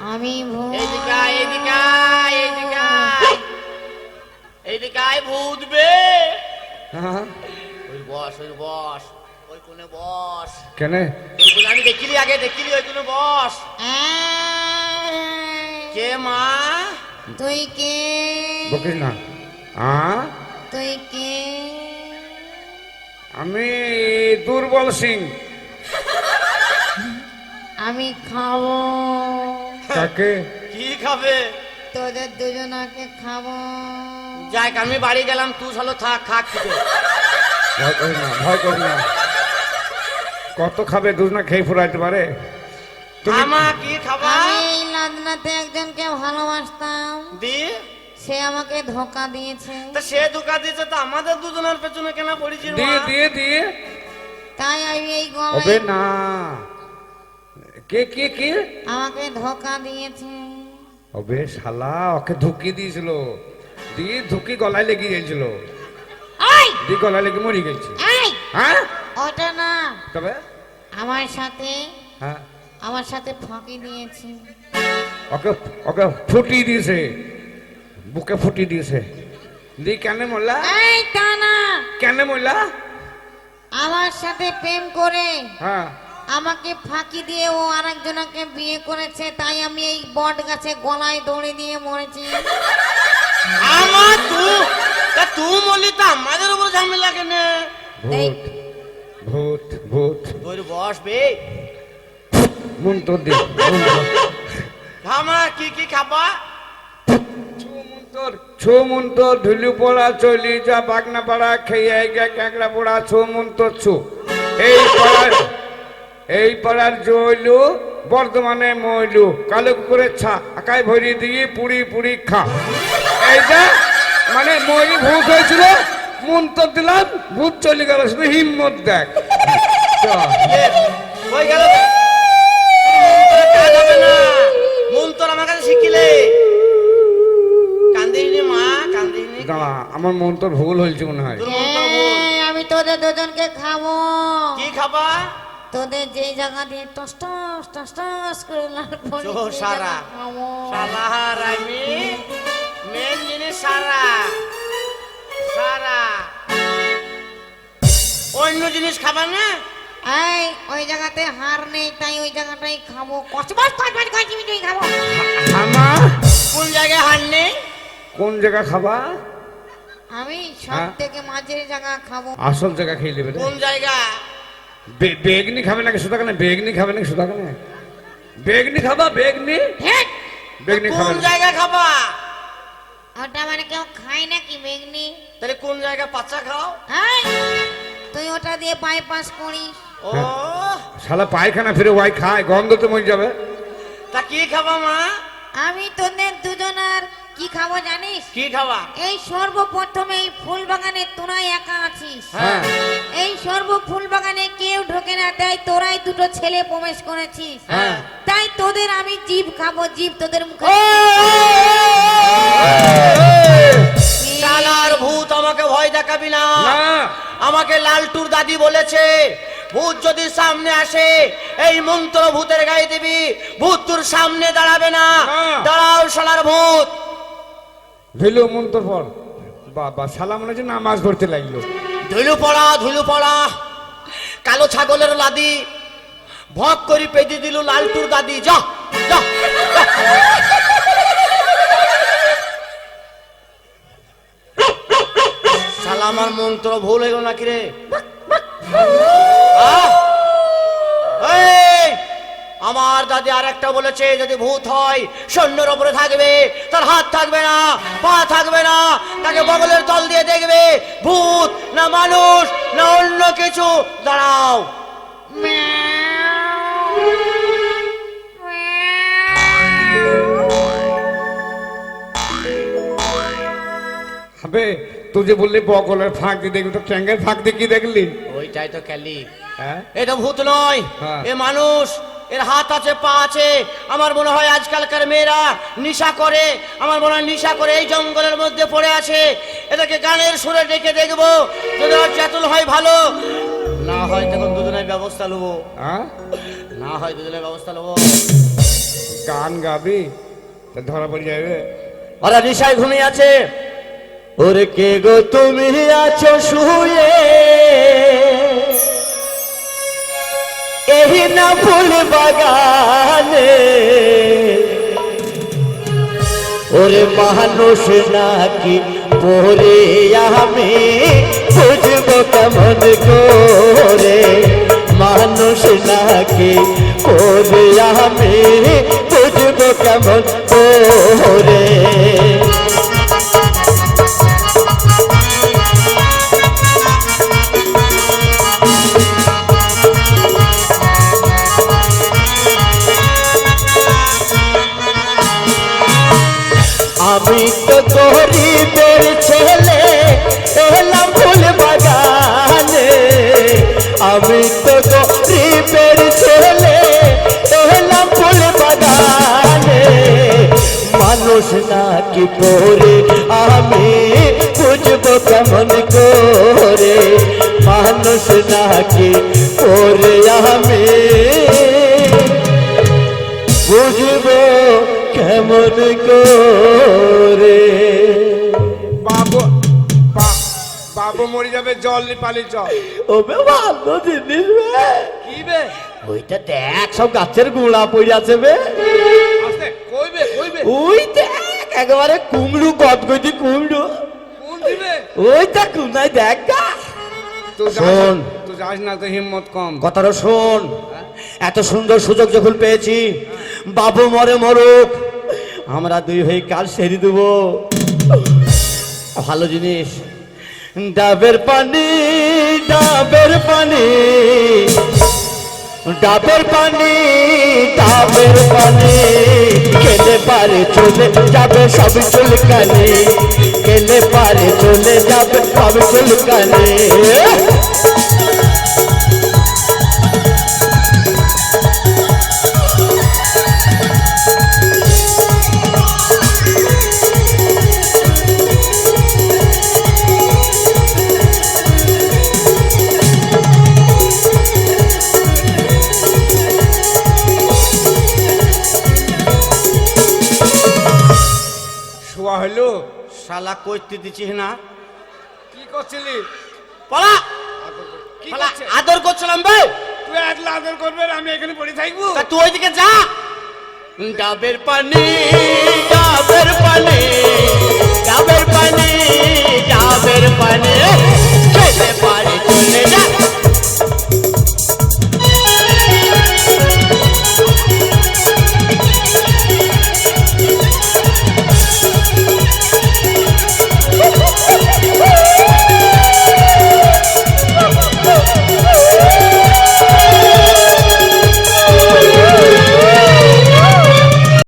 আমি ভূত এইদিকে আয়, এইদিকে আয়, এইদিকে আয়। ভূত বে। হ্যাঁ। ওই বস ওই বস ওই কোনে বস। কেন? আমি দেখিলি আগে দেখিলি ওই কোনে বস। কে মা? তুই কে? বকিস না। আ? তুই কে? আমি দুর্বল সিং। আমি খাব। কাকে কি খাবে? তোদের দুজনাকে খাব। যাই আমি বাড়ি গেলাম তুই চলো থাক খাক কিছু ভয় করি না ভয় করি না। কত খাবে দুজনা খেয়ে ফুরাইতে পারে? আমা কি খাবা? আমি এই লাদনাতে একজনকে ভালোবাসতাম। দি। সে আমাকে ধোকা দিয়েছে। তা সে ধোকা দিয়েছে তো আমাদের দুজনের পেছনে কেন পড়েছি দিয়ে দিয়ে দিয়ে তাই আমি এই হবে না। কে কে কে? আমাকে ধোকা দিয়েছে। হবে শালা ওকে ধুকি দিয়েছিল। দিয়ে ধুকি গলায় লেগে গেছিল দিয়ে গলায় লেগে মরে গেছে। হ্যাঁ? ওটা না। তবে? আমার সাথে হ্যাঁ। আমার সাথে ফাঁকি দিয়েছে। ওকে ওকে ফুটি দিয়েছে। বুকে ফুটি দিয়েছে। দি কেন মরলা? এই তা না। কেন মরলা? আমার সাথে প্রেম করে। হ্যাঁ। আমাকে ফাঁকি দিয়ে ও আরেকজনকে বিয়ে করেছে তাই আমি এই বট গাছে গলায় দড়ি দিয়ে মরেছি। আমার তু তা তুই বললি তো আমাদের উপর ঝামেলা কেন। ভূত ভূত ভূত। তোর বস বে। মন্ত্র দে আমা কি কি খাবা? ছো মন্ত্র ধুলু পড়া চলি যা বাগনা পাড়া খেয়ে গা ক্যাকড়া পড়া ছো মন্ত্র ছু। এই পাড়ার এই পাড়ার জইলু বর্ধমানে মইলু। কালো কুকুরের ছা আকায় ভরি দিয়ে পুরি পুরি খা। এইটা মানে ময়ূরি ভূত হয়েছিল মন্ত্র দিলাম ভূত চলে গেল শুধু হিম্মত দেখ। না মন তোর আমার কাছে শিখিলে। কান্দিনি মা কান্দিনি দাঁড়া আমার মন্ত্র ভুল হয়েছে মনে হয়। আমি তোদের দুজনকে খাব। কি খাবা? তোদের যে জায়গা দিয়ে টস টস টস টস করে লাল পড়ে চো সারা। সালাহার আমি মেন জিনিস সারা। সারা। অন্য জিনিস খাবা না? এই ওই জায়গাতে হার নেই তাই ওই জায়গাটাই খাব। কষ্ট বস কষ্ট বস খাব। আমা কোন জায়গায় হার নেই? কোন জায়গা খাবা? আমি সব হ্যাঁ? থেকে মাঝের জায়গা খাব। আসল জায়গা খেয়ে নেবে কোন জায়গা? বেগনি খাবে নাকি সুদা কেন? বেগনি খাবে নাকি সুদা কেন? বেগনি খাবা বেগনি! বেগনি খাবে কোন। জায়গা খাবা? ওটা মানে কেউ খায় নাকি বেগনি? তাহলে কোন জায়গা পাচা খাও? এই, তুই ওটা দিয়ে বাইপাস করিস। ও! শালা পায়খানা ফিরে ওয়াই খায় গন্ধ তো মরে যাবে। তা কি খাবা মা? আমি তোদের দুজনার কি খাব জানিস কি খাওয়া এই সর্বপ্রথমে এই ফুল বাগানে তোরাই একা আছিস হ্যাঁ এই সর্ব ফুল বাগানে কেউ ঢোকে না তাই তোরাই দুটো ছেলে প্রবেশ করেছিস হ্যাঁ তাই তোদের আমি জীব খাব জীব তোদের মুখে শালার ভূত আমাকে ভয় দেখাবি না না আমাকে লালটুর দাদি বলেছে ভূত যদি সামনে আসে এই মন্ত্র ভূতের গায়ে দিবি ভূত তোর সামনে দাঁড়াবে না না। দাঁড়াও শালার ভূত ধুলো মন্ত্র পর বাবা শালা মনে নামাজ পড়তে লাগল। ধুলু পড়া ধুলু পড়া। কালো ছাগলের লাদি। ভক করি পেদি দিল লালটুর দাদি। যা যা। আমার মন্ত্র ভুল হয়ে গেল নাকি রে! আমার দাদি আর একটা বলেছে যদি ভূত হয় সৈন্যর ওপরে থাকবে তার হাত থাকবে না পা থাকবে না তাকে বগলের তল দিয়ে দেখবে ভূত না মানুষ না অন্য কিছু। দাঁড়াও। হবে তুই যে বললি বগলের ফাঁক দিয়ে দেখবি তো ট্যাঙ্গের ফাঁক দিয়ে কি দেখলি? ওইটাই তো ক্যালি। হ্যাঁ? এটা ভূত নয় হ্যাঁ। এ মানুষ। এর হাত আছে পা আছে। আমার মনে হয় আজকালকার মেয়েরা নিশা করে আমার মনে হয় নিশা করে এই জঙ্গলের মধ্যে পড়ে আছে। এটাকে গানের সুরে ডেকে দেখব যদি চেতন হয় ভালো। না হয় তখন দুজনের ব্যবস্থা নেব। হ্যাঁ? না হয় দুজনের ব্যবস্থা নেব। গান গাবি ধরা পড়ে যাবে। ওরা নিশায় ঘুমিয়ে আছে। ওরে কে গো তুমি আছো শুয়ে? না ফুল বাগানে। ওরে মানুষ নাকি পরে আমি? বুঝব কেমন করে? মানুষ নাকি পরে আমি? বুঝব কেমন করে? গরিবের ছেলে, এলাম ফুল বাগানে আমি তো গরিবের ছেলে, এলাম ফুল বাগানে মানুষ নাকি করে আমি বুঝব কেমন করে? মানুষ নাকি করে আমি বুঝব কেমন করে? বাবু মরে যাবে জল পালি চল। ও বে ভালো জিনিস বে। কি বে? ওইটা দেখ সব গাছের গুঁড়া পড়ে আছে বে। আস্তে কইবে কইবে ওই দেখ একেবারে কুমড়ু গদগদি কুমড়ু। কোন দিবে? ওইটা কুনাই দেখ গা। শোন। তুই যাস না তো হিম্মত কম। কথাটা শোন। এত সুন্দর সুযোগ যখন পেয়েছি বাবু মরে মরুক আমরা দুই হয়ে কাল সেরি দেব। ভালো জিনিস। ডাবের পানি ডাবের পানি। ডাবের পানি ডাবের পানি। খেলে পারে চলে যাবে সব চুলকানি। খেলে পারে চলে যাবে সব চুলকানি। হলো শালা কইতে দিছিস না। কি করছিলি? পালা! কি করছে? আদর করছিলাম বে তুই একলা আদর করবে আর আমি এখানে পড়ে থাকব? তা তুই ওইদিকে যা। ডাবের পানি ডাবের পানি ডাবের পানি ডাবের পানি।